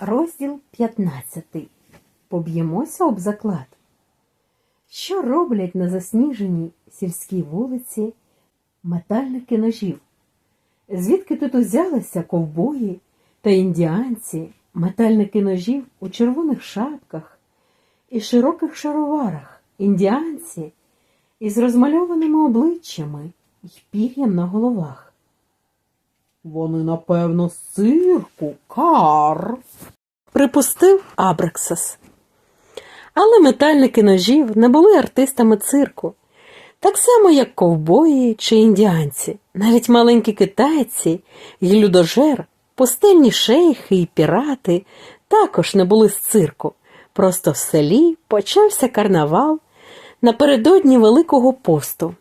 Розділ 15. Поб'ємося об заклад. Що роблять на засніженій сільській вулиці метальники ножів? Звідки тут узялися ковбої та індіанці, метальники ножів у червоних шапках і широких шароварах, індіанці із розмальованими обличчями й пір'ям на головах? Вони, напевно, з цирку, кар. Припустив Абраксас. Але метальники ножів не були артистами цирку, так само, як ковбої чи індіанці, навіть маленькі китайці й людожер, пустельні шейхи і пірати також не були з цирку. Просто в селі почався карнавал напередодні Великого посту.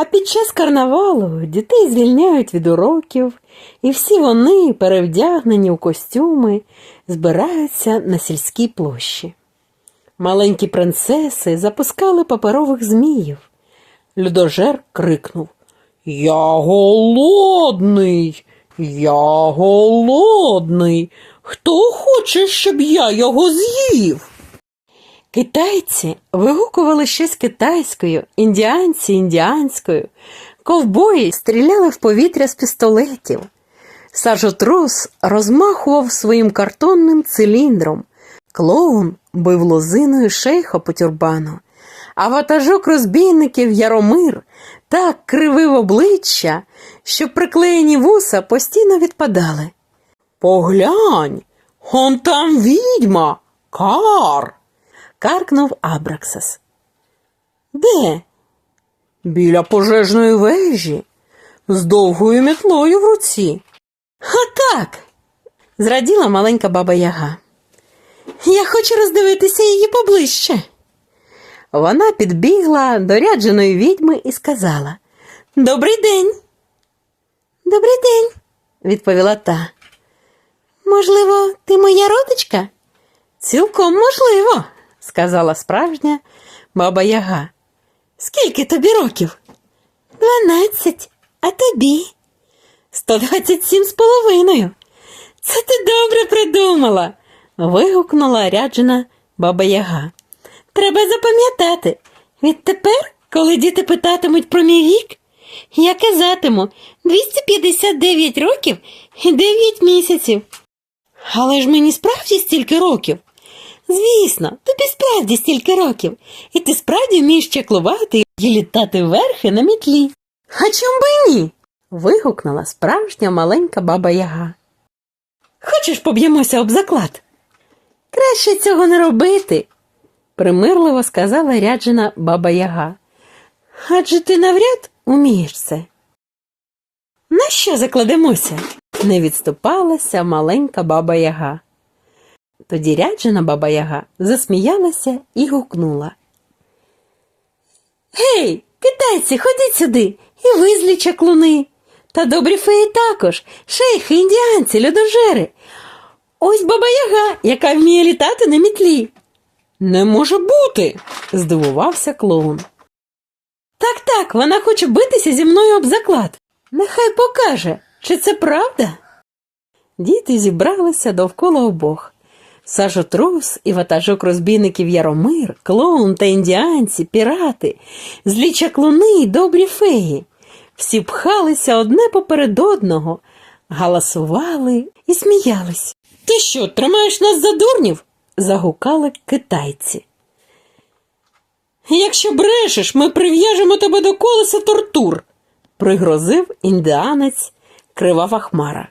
А під час карнавалу дітей звільняють від уроків, і всі вони, перевдягнені у костюми, збираються на сільській площі. Маленькі принцеси запускали паперових зміїв. Людожер крикнув Я голодний, я голодний. Хто хоче, щоб я його з'їв? Китайці вигукували щось китайською, індіанці індіанською, ковбої стріляли в повітря з пістолетів. Сажотрус розмахував своїм картонним циліндром. Клоун бив лозиною шейха по тюрбану, а ватажок розбійників Яромир так кривив обличчя, що приклеєні вуса постійно відпадали. Поглянь, он там відьма, кар каркнув Абраксас. Де? Біля пожежної вежі, з довгою мітлою в руці. А так. зраділа маленька баба Яга. Я хочу роздивитися її поближче. Вона підбігла до рядженої відьми і сказала Добрий день. Добрий день, відповіла та. Можливо, ти моя родичка? Цілком можливо, сказала справжня баба Яга. Скільки тобі років? Дванадцять, а тобі? Сто двадцять сім з половиною. Це ти добре придумала. вигукнула ряджена баба Яга. Треба запам'ятати. Відтепер, коли діти питатимуть про мій вік, я казатиму 259 років і 9 місяців. Але ж мені справді стільки років. Звісно, тобі справді стільки років, і ти справді вмієш чаклувати і літати верхи на мітлі. А чом би ні? вигукнула справжня маленька баба Яга. Хочеш поб'ємося об заклад? Краще цього не робити, примирливо сказала ряджена баба Яга. Адже ти навряд умієш це. На що закладемося? не відступалася маленька баба Яга. Тоді ряджена баба Яга засміялася і гукнула. Гей, китайці, ходіть сюди і ви злі чаклуни. Та добрі феї також, шейхи, індіанці, людожери. Ось баба Яга, яка вміє літати на мітлі. Не може бути, здивувався клоун. Так, так, вона хоче битися зі мною об заклад. Нехай покаже, чи це правда. Діти зібралися довкола обох. Сажотрус і ватажок розбійників Яромир, клоун та індіанці, пірати, злі чаклуни й добрі феї. Всі пхалися одне поперед одного, галасували і сміялись. Ти що, тримаєш нас за дурнів? загукали китайці. Якщо брешеш, ми прив'яжемо тебе до колеса тортур, пригрозив індіанець кривава хмара.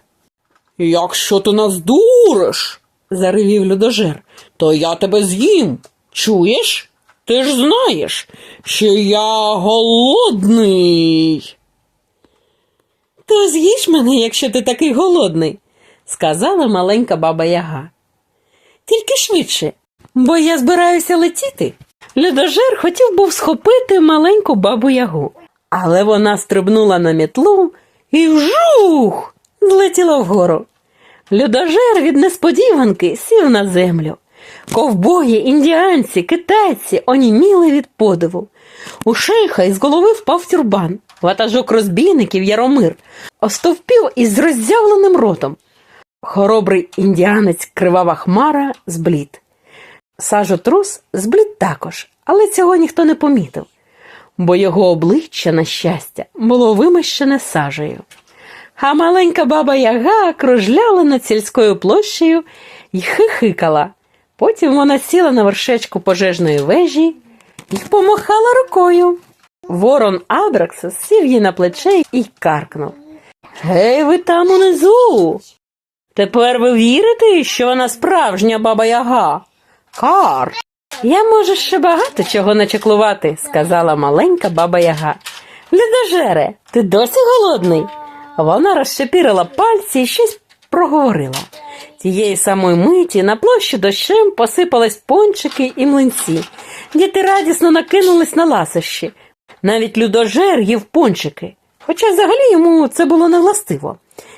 Якщо ти нас дуриш, заревів людожер, то я тебе з'їм. Чуєш? Ти ж знаєш, що я голодний. То з'їж мене, якщо ти такий голодний, сказала маленька баба Яга. Тільки швидше, бо я збираюся летіти. Людожер хотів був схопити маленьку бабу Ягу, але вона стрибнула на мітлу і вжух злетіла вгору. Людожер від несподіванки сів на землю. Ковбої, індіанці, китайці оніміли від подиву. У шейха із голови впав тюрбан. Ватажок розбійників Яромир остовпів із роззявленим ротом. Хоробрий індіанець кривава хмара зблід. Сажотрус зблід також, але цього ніхто не помітив, бо його обличчя, на щастя, було вимощене сажею. А маленька баба Яга кружляла над сільською площею і хихикала. Потім вона сіла на вершечку пожежної вежі і помахала рукою. Ворон Абраксис сів їй на плече і каркнув. Гей, ви там унизу. Тепер ви вірите, що вона справжня баба Яга? Кар. Я можу ще багато чого начеклувати, сказала маленька баба Яга. Людожере, ти досі голодний? Вона розчепірила пальці і щось проговорила. Тієї самої миті на площу дощем посипались пончики і млинці. Діти радісно накинулись на ласощі. Навіть людожер їв пончики, хоча взагалі йому це було не властиво.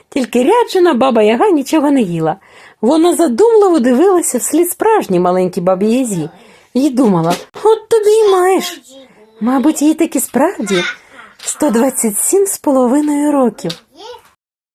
Тільки ряджена баба Яга нічого не їла. Вона задумливо дивилася вслід справжній маленькій бабі Язі і думала: от тобі й маєш. Мабуть, їй таки справді 127 з половиною років.